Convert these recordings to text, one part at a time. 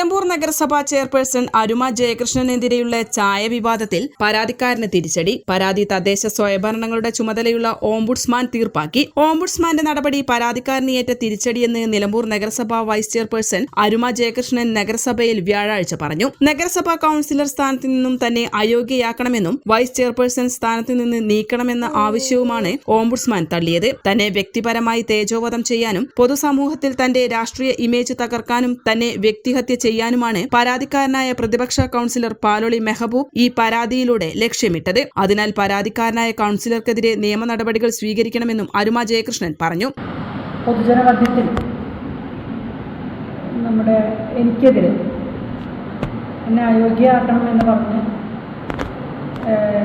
Nilambur നഗരസഭാ chairperson അരുമ ജയകൃഷ്ണനെതിരെയുള്ള ചായ വിവാദത്തിൽ പരാതിക്കാരന് തിരിച്ചടി. പരാതി തദ്ദേശ സ്വയംഭരണങ്ങളുടെ ചുമതലയുള്ള ഓംബുഡ്സ്മാൻ തീർപ്പാക്കി. ഓംബുഡ്സ്മാന്റെ നടപടി പരാതിക്കാരന് ഏറ്റ തിരിച്ചടിയെന്ന് നിലമ്പൂർ നഗരസഭാ വൈസ് ചെയർപേഴ്സൺ അരുമ ജയകൃഷ്ണൻ നഗരസഭയിൽ വ്യാഴാഴ്ച പറഞ്ഞു. നഗരസഭാ കൌൺസിലർ സ്ഥാനത്ത് നിന്നും തന്നെ അയോഗ്യയാക്കണമെന്നും വൈസ് ചെയർപേഴ്സൺ സ്ഥാനത്ത് നിന്ന് നീക്കണമെന്ന ആവശ്യവുമാണ് ഓംബുഡ്സ്മാൻ തള്ളിയത്. തന്നെ വ്യക്തിപരമായി തേജോവധം ചെയ്യാനും പൊതുസമൂഹത്തിൽ തന്റെ രാഷ്ട്രീയ ഇമേജ് തകർക്കാനും തന്നെ വ്യക്തിഹത്യ ചെയ്യാനുമാണ് പരാതിക്കാരനായ പ്രതിപക്ഷ കൌൺസിലർ പാലോളി മെഹബൂബ് ഈ പരാതിയിലൂടെ ലക്ഷ്യമിട്ടത്. അതിനാൽ പരാതിക്കാരനായ കൌൺസിലർക്കെതിരെ നിയമ നടപടികൾ സ്വീകരിക്കണമെന്നും അരുമ ജയകൃഷ്ണൻ പറഞ്ഞു. പൊതുജനമധ്യത്തിൽ നമ്മുടെ എനിക്കെതിരെ എന്നെ അയോഗ്യയാക്കണം എന്ന് പറഞ്ഞ്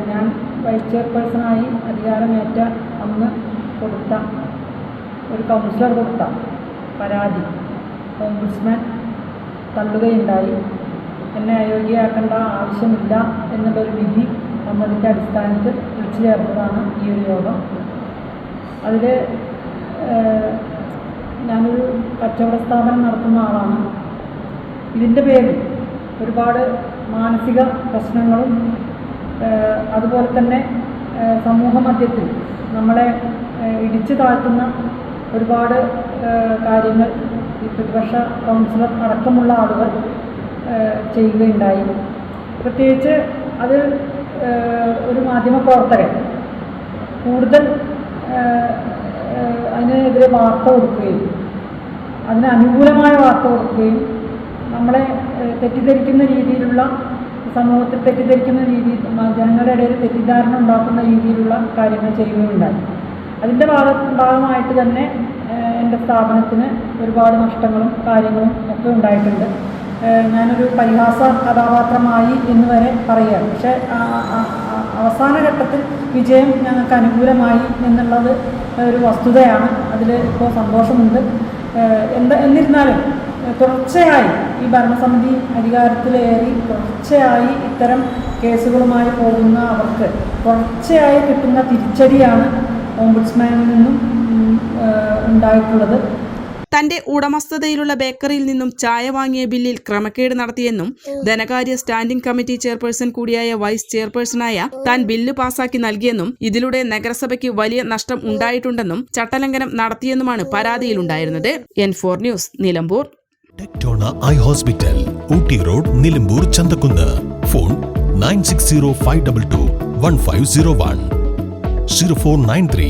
ഞാൻ വൈസ് ചെയർപേഴ്സണായി അധികാരമേറ്റ അന്ന് കൊടുത്ത ഒരു കൗൺസിലർ കൊടുത്ത പരാതി ഓംബുഡ്സ്മാൻ തള്ളുകയുണ്ടായി. എന്നെ അയോഗ്യയാക്കേണ്ട ആവശ്യമില്ല എന്നുള്ളൊരു വിധി വന്നതിന്റെ അടിസ്ഥാനത്തിൽ വിളിച്ചു ചേർത്തതാണ് ഈ ഒരു യോഗം. അതിൽ ഞാനൊരു കച്ചവട സ്ഥാപനം നടത്തുന്ന ആളാണ്. ഇതിന്റെ പേരിൽ ഒരുപാട് മാനസിക പ്രശ്നങ്ങളും അതുപോലെ തന്നെ സമൂഹ മധ്യത്തിൽ നമ്മളെ ഇടിച്ചു താഴ്ത്തുന്ന ഒരുപാട് കാര്യങ്ങൾ പ്രതിപക്ഷ കൗൺസിലർ അടക്കമുള്ള ആളുകൾ ചെയ്യുകയുണ്ടായി. പ്രത്യേകിച്ച് അത് ഒരു മാധ്യമ പ്രവർത്തകൻ കൂടുതൽ അതിനെതിരെ വാർത്ത കൊടുക്കുകയും അതിന് അനുകൂലമായ വാർത്ത കൊടുക്കുകയും നമ്മളെ തെറ്റിദ്ധരിക്കുന്ന രീതിയിലുള്ള സമൂഹത്തിൽ തെറ്റിദ്ധരിക്കുന്ന രീതിയിൽ ജനങ്ങളുടെ ഇടയിൽ തെറ്റിദ്ധാരണ ഉണ്ടാക്കുന്ന രീതിയിലുള്ള കാര്യങ്ങൾ ചെയ്യുകയുണ്ടായി. അതിന്റെ ഭാഗ ഭാഗമായിട്ട് തന്നെ എന്റെ സ്ഥാപനത്തിന് ഒരുപാട് നഷ്ടങ്ങളും കാര്യങ്ങളും ഒക്കെ ഉണ്ടായിട്ടുണ്ട്. ഞാനൊരു പരിഹാസ കഥാപാത്രമായി എന്ന് വരെ പറയുകയാണ്. പക്ഷേ അവസാന ഘട്ടത്തിൽ വിജയം ഞങ്ങൾക്ക് അനുകൂലമായി എന്നുള്ളത് ഒരു വസ്തുതയാണ്. അതിൽ ഇപ്പോൾ സന്തോഷമുണ്ട്. എന്താ എന്നിരുന്നാലും തുടർച്ചയായി ഈ ഭരണസമിതി അധികാരത്തിലേറി തുടർച്ചയായി ഇത്തരം കേസുകളുമായി പോകുന്ന അവർക്ക് തുടർച്ചയായി കിട്ടുന്ന തിരിച്ചടിയാണ് ഓംബുഡ്സ്മാനിൽ നിന്നും ഉണ്ടായിട്ടുള്ളത്. തന്റെ ഉടമസ്ഥതയിലുള്ള ബേക്കറിയിൽ നിന്നും ചായ വാങ്ങിയ ബില്ലിൽ ക്രമക്കേട് നടത്തിയെന്നും ധനകാര്യ സ്റ്റാൻഡിംഗ് കമ്മിറ്റി ചെയർപേഴ്സൺ കൂടിയായ വൈസ് ചെയർപേഴ്സണായ താൻ ബില്ല് പാസാക്കി നൽകിയെന്നും ഇതിലൂടെ നഗരസഭയ്ക്ക് വലിയ നഷ്ടം ഉണ്ടായിട്ടുണ്ടെന്നും ചട്ടലംഘനം നടത്തിയെന്നുമാണ് പരാതിയിലുണ്ടായിരുന്നത്. N four news Nilambur. Tectona eye hospital Ooty road Nilambur Chanthakkunnu. Phone nine six zero five double two one five zero one zero four nine three